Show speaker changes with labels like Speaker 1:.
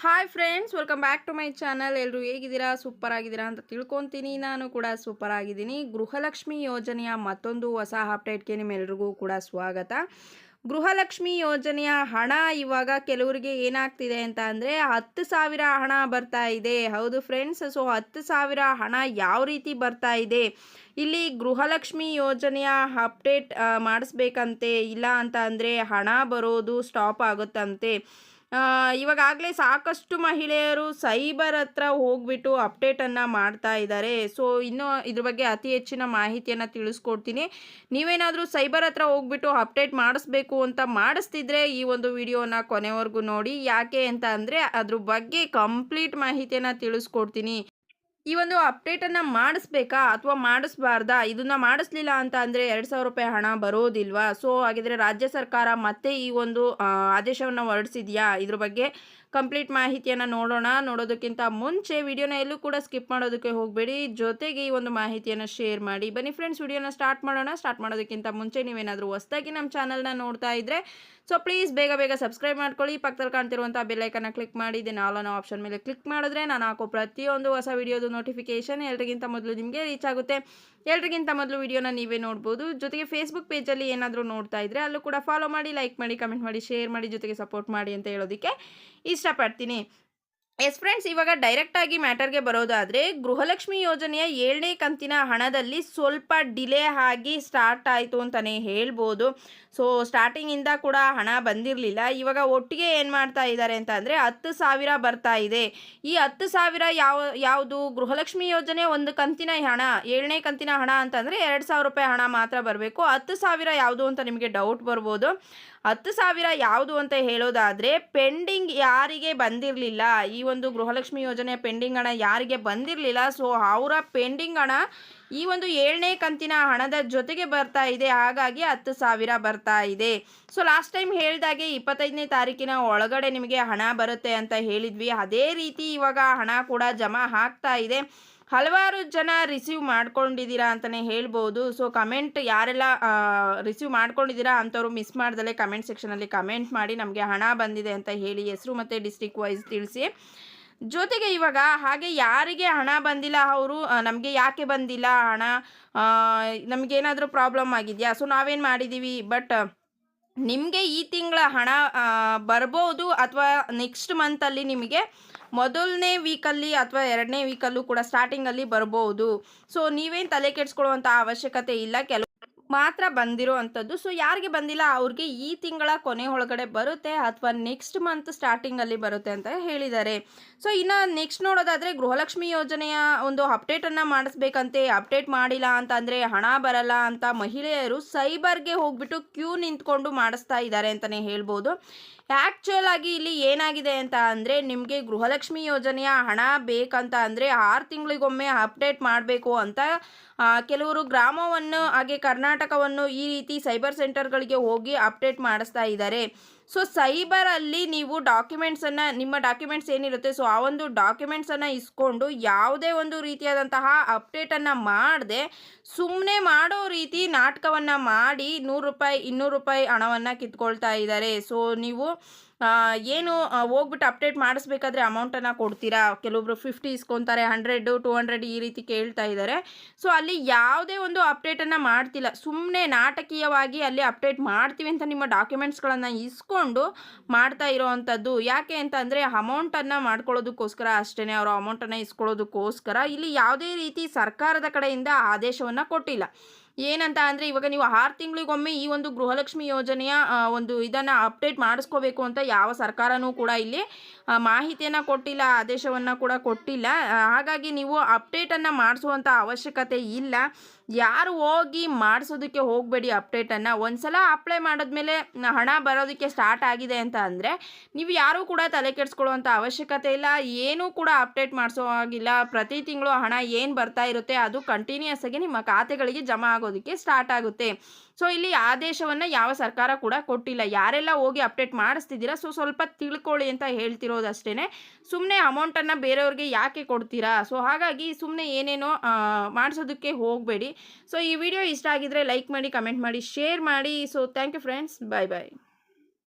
Speaker 1: Hi friends welcome back to my channel ಎಲ್ಲರೂ ಹೇಗಿದ್ದೀರಾ? Super ಆಗಿದ್ದೀರಾ ಅಂತ ತಿಳ್ಕೊತೀನಿ. ನಾನು ಕೂಡ ಸೂಪರ್ ಆಗಿದ್ದೀನಿ ಗೃಹಲಕ್ಷ್ಮಿ ಯೋಜನೆಯ ಮತ್ತೊಂದು ಹೊಸ ಅಪ್ಡೇಟ್ಗೆ ನಿಮ್ಮೆಲ್ರಿಗೂ ಕೂಡ ಸ್ವಾಗತ. ಗೃಹಲಕ್ಷ್ಮಿ ಯೋಜನೆಯ ಹಣ ಇವಾಗ ಕೆಲವರಿಗೆ ಏನಾಗ್ತಿದೆ ಅಂತ ಅಂದರೆ ಹತ್ತು ಸಾವಿರ ಹಣ ಬರ್ತಾ ಇದೆ. ಹೌದು ಫ್ರೆಂಡ್ಸ್ ಸೊ ಹತ್ತು ಸಾವಿರ ಹಣ ಯಾವ ರೀತಿ ಬರ್ತಾ ಇದೆ? ಇಲ್ಲಿ ಗೃಹಲಕ್ಷ್ಮಿ ಯೋಜನೆಯ ಅಪ್ಡೇಟ್ ಮಾಡಿಸ್ಬೇಕಂತೆ ಇಲ್ಲ ಅಂತ ಅಂದರೆ ಹಣ ಬರೋದು ಸ್ಟಾಪ್ ಆಗುತ್ತಂತೆ. ಇವಾಗಲೇ ಸಾಕಷ್ಟು ಮಹಿಳೆಯರು ಸೈಬರ್ ಹತ್ರ ಹೋಗ್ಬಿಟ್ಟು ಅಪ್ಡೇಟನ್ನು ಮಾಡ್ತಾ ಇದ್ದಾರೆ. ಸೊ ಇನ್ನೂ ಇದ್ರ ಬಗ್ಗೆ ಅತಿ ಹೆಚ್ಚಿನ ಮಾಹಿತಿಯನ್ನು ತಿಳಿಸ್ಕೊಡ್ತೀನಿ. ನೀವೇನಾದರೂ ಸೈಬರ್ ಹತ್ರ ಹೋಗ್ಬಿಟ್ಟು ಅಪ್ಡೇಟ್ ಮಾಡಿಸ್ಬೇಕು ಅಂತ ಮಾಡಿಸ್ತಿದ್ರೆ ಈ ಒಂದು ವಿಡಿಯೋನ ಕೊನೆವರೆಗೂ ನೋಡಿ. ಯಾಕೆ ಅಂತ ಅಂದರೆ ಅದ್ರ ಬಗ್ಗೆ ಕಂಪ್ಲೀಟ್ ಮಾಹಿತಿಯನ್ನು ತಿಳಿಸ್ಕೊಡ್ತೀನಿ. ಈ ಒಂದು ಅಪ್ಡೇಟನ್ನು ಮಾಡಿಸ್ಬೇಕಾ ಅಥವಾ ಮಾಡಿಸ್ಬಾರ್ದಾ? ಇದನ್ನು ಮಾಡಿಸ್ಲಿಲ್ಲ ಅಂತ ಅಂದರೆ ಎರಡು ಸಾವಿರ ರೂಪಾಯಿ ಹಣ ಬರೋದಿಲ್ವಾ? ಸೊ ಹಾಗಿದ್ರೆ ರಾಜ್ಯ ಸರ್ಕಾರ ಮತ್ತೆ ಈ ಒಂದು ಆದೇಶವನ್ನು ಹೊರಡಿಸಿದೆಯಾ? ಇದ್ರ ಬಗ್ಗೆ ಕಂಪ್ಲೀಟ್ ಮಾಹಿತಿಯನ್ನು ನೋಡೋಣ. ನೋಡೋದಕ್ಕಿಂತ ಮುಂಚೆ ವಿಡಿಯೋನ ಎಲ್ಲೂ ಕೂಡ ಸ್ಕಿಪ್ ಮಾಡೋದಕ್ಕೆ ಹೋಗಬೇಡಿ. ಜೊತೆಗೆ ಈ ಒಂದು ಮಾಹಿತಿಯನ್ನು ಶೇರ್ ಮಾಡಿ. ಬನ್ನಿ ಫ್ರೆಂಡ್ಸ್ ವಿಡಿಯೋನ ಸ್ಟಾರ್ಟ್ ಮಾಡೋಣ. ಸ್ಟಾರ್ಟ್ ಮಾಡೋದಕ್ಕಿಂತ ಮುಂಚೆ ನೀವೇನಾದರೂ ಹೊಸದಾಗಿ ನಮ್ಮ ಚಾನಲ್ನ ನೋಡ್ತಾ ಇದ್ದರೆ ಸೊ ಪ್ಲೀಸ್ ಬೇಗ ಬೇಗ ಸಬ್ಸ್ಕ್ರೈಬ್ ಮಾಡ್ಕೊಳ್ಳಿ. ಪಕ್ಕದಲ್ಲಿ ಕಾಣ್ತಿರುವಂಥ ಬೆಲ್ಲೈಕನ್ನ ಕ್ಲಿಕ್ ಮಾಡಿ. ಇದನ್ನು ಆಲ್ ಆಪ್ಷನ್ ಮೇಲೆ ಕ್ಲಿಕ್ ಮಾಡಿದ್ರೆ ನಾನು ಹಾಕೋ ಪ್ರತಿಯೊಂದು ಹೊಸ ವಿಡಿಯೋದು ನೋಟಿಫಿಕೇಶನ್ ಎಲ್ರಿಗಿಂತ ಮೊದಲು ನಿಮಗೆ ರೀಚ್ ಆಗುತ್ತೆ. ಎಲ್ರಿಗಿಂತ ಮೊದಲು ವಿಡಿಯೋನ ನೀವೇ ನೋಡ್ಬೋದು. ಜೊತೆಗೆ ಫೇಸ್ಬುಕ್ ಪೇಜಲ್ಲಿ ಏನಾದರೂ ನೋಡ್ತಾ ಇದ್ದರೆ ಅಲ್ಲೂ ಕೂಡ ಫಾಲೋ ಮಾಡಿ ಲೈಕ್ ಮಾಡಿ ಕಮೆಂಟ್ ಮಾಡಿ ಶೇರ್ ಮಾಡಿ, ಜೊತೆಗೆ ಸಪೋರ್ಟ್ ಮಾಡಿ ಅಂತ ಹೇಳೋದಕ್ಕೆ ಇಷ್ಟಪಡ್ತೀನಿ. ಎಸ್ ಫ್ರೆಂಡ್ಸ್ ಇವಾಗ ಡೈರೆಕ್ಟಾಗಿ ಮ್ಯಾಟರ್ಗೆ ಬರೋದಾದರೆ ಗೃಹಲಕ್ಷ್ಮಿ ಯೋಜನೆಯ ಏಳನೇ ಕಂತಿನ ಹಣದಲ್ಲಿ ಸ್ವಲ್ಪ ಡಿಲೇ ಆಗಿ ಸ್ಟಾರ್ಟ್ ಆಯಿತು ಅಂತಲೇ ಹೇಳ್ಬೋದು. ಸೊ ಸ್ಟಾರ್ಟಿಂಗಿಂದ ಕೂಡ ಹಣ ಬಂದಿರಲಿಲ್ಲ. ಇವಾಗ ಒಟ್ಟಿಗೆ ಏನು ಮಾಡ್ತಾ ಇದ್ದಾರೆ ಅಂತ ಅಂದರೆ ಹತ್ತು ಸಾವಿರ ಬರ್ತಾ ಇದೆ. ಈ ಹತ್ತು ಸಾವಿರ ಯಾವ, ಯಾವುದು? ಗೃಹಲಕ್ಷ್ಮಿ ಯೋಜನೆ ಒಂದು ಕಂತಿನ ಹಣ, ಏಳನೇ ಕಂತಿನ ಹಣ ಅಂತಂದರೆ ಎರಡು ಸಾವಿರ ರೂಪಾಯಿ ಹಣ ಮಾತ್ರ ಬರಬೇಕು. ಹತ್ತು ಸಾವಿರ ಯಾವುದು ಅಂತ ನಿಮಗೆ ಡೌಟ್ ಬರ್ಬೋದು. ಹತ್ತು ಸಾವಿರ ಯಾವುದು ಅಂತ ಹೇಳೋದಾದರೆ ಪೆಂಡಿಂಗ್ ಯಾರಿಗೆ ಬಂದಿರಲಿಲ್ಲ, ಈ ಒಂದು ಗೃಹಲಕ್ಷ್ಮಿ ಯೋಜನೆಯ ಪೆಂಡಿಂಗ್ ಹಣ ಯಾರಿಗೆ ಬಂದಿರಲಿಲ್ಲ, ಸೊ ಅವರ ಪೆಂಡಿಂಗ್ ಹಣ ಈ ಒಂದು ಏಳನೇ ಕಂತಿನ ಹಣದ ಜೊತೆಗೆ ಬರ್ತಾ ಇದೆ, ಹಾಗಾಗಿ ಹತ್ತು ಸಾವಿರ ಬರ್ತಾ ಇದೆ. ಸೊ ಲಾಸ್ಟ್ ಟೈಮ್ ಹೇಳಿದಾಗೆ ಇಪ್ಪತ್ತೈದನೇ ತಾರೀಕಿನ ಒಳಗಡೆ ನಿಮಗೆ ಹಣ ಬರುತ್ತೆ ಅಂತ ಹೇಳಿದ್ವಿ. ಅದೇ ರೀತಿ ಇವಾಗ ಹಣ ಕೂಡ ಜಮಾ ಆಗ್ತಾ ಇದೆ. ಹಲವಾರು ಜನ ರಿಸೀವ್ ಮಾಡ್ಕೊಂಡಿದ್ದೀರಾ ಅಂತಲೇ ಹೇಳ್ಬೋದು. ಸೊ ಕಮೆಂಟ್ ಯಾರೆಲ್ಲ ರಿಸೀವ್ ಮಾಡ್ಕೊಂಡಿದ್ದೀರಾ ಅಂಥವ್ರು ಮಿಸ್ ಮಾಡ್ದಲೇ ಕಮೆಂಟ್ ಸೆಕ್ಷನಲ್ಲಿ ಕಮೆಂಟ್ ಮಾಡಿ ನಮಗೆ ಹಣ ಬಂದಿದೆ ಅಂತ ಹೇಳಿ ಹೆಸರು ಮತ್ತು ಡಿಸ್ಟಿಕ್ ವೈಸ್ ತಿಳಿಸಿ. ಜೊತೆಗೆ ಇವಾಗ ಹಾಗೆ ಯಾರಿಗೆ ಹಣ ಬಂದಿಲ್ಲ ಅವರು ನಮಗೆ ಯಾಕೆ ಬಂದಿಲ್ಲ ಹಣ ನಮಗೇನಾದರೂ ಪ್ರಾಬ್ಲಮ್ ಆಗಿದೆಯಾ? ಸೊ ನಾವೇನು ಮಾಡಿದ್ದೀವಿ? ಬಟ್ ನಿಮಗೆ ಈ ತಿಂಗಳ ಹಣ ಬರ್ಬೋದು ಅಥವಾ ನೆಕ್ಸ್ಟ್ ಮಂತಲ್ಲಿ ನಿಮಗೆ ಮೊದಲನೇ ವೀಕಲ್ಲಿ ಅಥವಾ ಎರಡನೇ ವೀಕಲ್ಲೂ ಕೂಡ ಸ್ಟಾರ್ಟಿಂಗಲ್ಲಿ ಬರ್ಬೋದು. ಸೊ ನೀವೇನು ತಲೆ ಕೆಡಿಸ್ಕೊಳ್ಳುವಂಥ ಅವಶ್ಯಕತೆ ಇಲ್ಲ. ಕೆಲವು ಮಾತ್ರ ಬಂದಿರೋ ಅಂಥದ್ದು. ಸೊ ಯಾರಿಗೆ ಬಂದಿಲ್ಲ, ಅವ್ರಿಗೆ ಈ ತಿಂಗಳ ಕೊನೆ ಒಳಗಡೆ ಬರುತ್ತೆ ಅಥವಾ ನೆಕ್ಸ್ಟ್ ಮಂತ್ ಸ್ಟಾರ್ಟಿಂಗಲ್ಲಿ ಬರುತ್ತೆ ಅಂತ ಹೇಳಿದ್ದಾರೆ. ಸೊ ಇನ್ನು ನೆಕ್ಸ್ಟ್ ನೋಡೋದಾದರೆ ಗೃಹಲಕ್ಷ್ಮಿ ಯೋಜನೆಯ ಒಂದು ಅಪ್ಡೇಟನ್ನು ಮಾಡಿಸ್ಬೇಕಂತೆ. ಅಪ್ಡೇಟ್ ಮಾಡಿಲ್ಲ ಅಂತ ಅಂದರೆ ಹಣ ಬರಲ್ಲ ಅಂತ ಮಹಿಳೆಯರು ಸೈಬರ್ಗೆ ಹೋಗ್ಬಿಟ್ಟು ಕ್ಯೂ ನಿಂತ್ಕೊಂಡು ಮಾಡಿಸ್ತಾ ಇದ್ದಾರೆ ಅಂತಲೇ ಹೇಳ್ಬೋದು. ಆ್ಯಕ್ಚುಯಲ್ ಆಗಿ ಇಲ್ಲಿ ಏನಾಗಿದೆ ಅಂತ ಅಂದರೆ ನಿಮಗೆ ಗೃಹಲಕ್ಷ್ಮಿ ಯೋಜನೆಯ ಹಣ ಬೇಕಂತ ಅಂದರೆ ಆರು ತಿಂಗಳಿಗೊಮ್ಮೆ ಅಪ್ಡೇಟ್ ಮಾಡಬೇಕು ಅಂತ ಕೆಲವರು ಗ್ರಾಮವನ್ನು ಹಾಗೆ ಕರ್ನಾಟಕವನ್ನು ಈ ರೀತಿ ಸೈಬರ್ ಸೆಂಟರ್ಗಳಿಗೆ ಹೋಗಿ ಅಪ್ಡೇಟ್ ಮಾಡಿಸ್ತಾ ಇದ್ದಾರೆ. ಸೊ ಸೈಬರಲ್ಲಿ ನೀವು ಡಾಕ್ಯುಮೆಂಟ್ಸನ್ನು ನಿಮ್ಮ ಡಾಕ್ಯುಮೆಂಟ್ಸ್ ಏನಿರುತ್ತೆ? ಸೊ ಆ ಒಂದು ಡಾಕ್ಯುಮೆಂಟ್ಸನ್ನು ಇಸ್ಕೊಂಡು ಯಾವುದೇ ಒಂದು ರೀತಿಯಾದಂತಹ ಅಪ್ಡೇಟನ್ನು ಮಾಡದೆ ಸುಮ್ಮನೆ ಮಾಡೋ ರೀತಿ ನಾಟಕವನ್ನು ಮಾಡಿ ನೂರು ರೂಪಾಯಿ, ಇನ್ನೂರು ರೂಪಾಯಿ ಹಣವನ್ನು ಕಿತ್ಕೊಳ್ತಾ ಇದ್ದಾರೆ. ಸೊ ನೀವು ಏನು ಹೋಗ್ಬಿಟ್ಟು ಅಪ್ಡೇಟ್ ಮಾಡಿಸ್ಬೇಕಾದ್ರೆ ಅಮೌಂಟನ್ನು ಕೊಡ್ತೀರಾ? ಕೆಲವೊಬ್ರು ಫಿಫ್ಟಿ ಇಸ್ಕೊತಾರೆ ಹಂಡ್ರೆಡು ಟೂ ಹಂಡ್ರೆಡ್ ಈ ರೀತಿ ಕೇಳ್ತಾ ಇದ್ದಾರೆ ಸೊ ಅಲ್ಲಿ ಯಾವುದೇ ಒಂದು ಅಪ್ಡೇಟನ್ನು ಮಾಡ್ತಿಲ್ಲ. ಸುಮ್ಮನೆ ನಾಟಕೀಯವಾಗಿ ಅಲ್ಲಿ ಅಪ್ಡೇಟ್ ಮಾಡ್ತೀವಿ ಅಂತ ನಿಮ್ಮ ಡಾಕ್ಯುಮೆಂಟ್ಸ್ಗಳನ್ನು ಇಸ್ಕೊಂಡು ಮಾಡ್ತಾ ಇರೋ ಅಂಥದ್ದು ಯಾಕೆ ಅಂತ ಅಂದರೆ ಅಮೌಂಟನ್ನು ಮಾಡ್ಕೊಳ್ಳೋದಕ್ಕೋಸ್ಕರ ಅಷ್ಟೇ ಅವರು ಅಮೌಂಟನ್ನು ಇಸ್ಕೊಳ್ಳೋದಕ್ಕೋಸ್ಕರ ಇಲ್ಲಿ ಯಾವುದೇ ರೀತಿ ಸರ್ಕಾರದ ಕಡೆಯಿಂದ ಆದೇಶವನ್ನು ಕೊಟ್ಟಿಲ್ಲ. ಏನಂತ ಅಂದರೆ ಇವಾಗ ನೀವು ಆರು ತಿಂಗಳಿಗೊಮ್ಮೆ ಈ ಒಂದು ಗೃಹಲಕ್ಷ್ಮಿ ಯೋಜನೆಯ ಒಂದು ಇದನ್ನು ಅಪ್ಡೇಟ್ ಮಾಡಿಸ್ಕೋಬೇಕು ಅಂತ ಯಾವ ಸರ್ಕಾರನೂ ಕೂಡ ಇಲ್ಲಿ ಮಾಹಿತಿಯನ್ನು ಕೊಟ್ಟಿಲ್ಲ, ಆದೇಶವನ್ನು ಕೂಡ ಕೊಟ್ಟಿಲ್ಲ. ಹಾಗಾಗಿ ನೀವು ಅಪ್ಡೇಟನ್ನು ಮಾಡಿಸುವಂಥ ಅವಶ್ಯಕತೆ ಇಲ್ಲ. ಯಾರು ಹೋಗಿ ಮಾಡಿಸೋದಕ್ಕೆ ಹೋಗಬೇಡಿ ಅಪ್ಡೇಟನ್ನು ಒಂದು ಸಲ ಅಪ್ಲೈ ಮಾಡಿದ್ಮೇಲೆ ಹಣ ಬರೋದಕ್ಕೆ ಸ್ಟಾರ್ಟ್ ಆಗಿದೆ ಅಂತ ಅಂದರೆ ನೀವು ಯಾರೂ ಕೂಡ ತಲೆ ಕೆಡಿಸ್ಕೊಳ್ಳುವಂಥ ಅವಶ್ಯಕತೆ ಇಲ್ಲ. ಏನೂ ಕೂಡ ಅಪ್ಡೇಟ್ ಮಾಡಿಸೋ ಆಗಿಲ್ಲ ಪ್ರತಿ ತಿಂಗಳು ಹಣ ಏನು ಬರ್ತಾ ಇರುತ್ತೆ ಅದು ಕಂಟಿನ್ಯೂಸ್ ಆಗಿ ನಿಮ್ಮ ಖಾತೆಗಳಿಗೆ ಜಮಾ ಆಗೋದಕ್ಕೆ ಸ್ಟಾರ್ಟ್ ಆಗುತ್ತೆ. ಸೊ ಇಲ್ಲಿ ಆದೇಶವನ್ನು ಯಾವ ಸರ್ಕಾರ ಕೂಡ ಕೊಟ್ಟಿಲ್ಲ. ಯಾರೆಲ್ಲ ಹೋಗಿ ಅಪ್ಡೇಟ್ ಮಾಡಿಸ್ತಿದ್ದೀರಾ ಸೊ ಸ್ವಲ್ಪ ತಿಳ್ಕೊಳ್ಳಿ ಅಂತ ಹೇಳ್ತಿರೋದು ಅಷ್ಟೇ ಸುಮ್ಮನೆ ಅಮೌಂಟನ್ನು ಬೇರೆಯವ್ರಿಗೆ ಯಾಕೆ ಕೊಡ್ತೀರಾ? ಸೊ ಹಾಗಾಗಿ ಸುಮ್ಮನೆ ಏನೇನೋ ಮಾಡಿಸೋದಕ್ಕೆ ಹೋಗಬೇಡಿ. ಸೊ ಈ ವಿಡಿಯೋ ಇಷ್ಟ ಆಗಿದ್ರೆ ಲೈಕ್ ಮಾಡಿ ಕಮೆಂಟ್ ಮಾಡಿ ಶೇರ್ ಮಾಡಿ. So thank you friends bye bye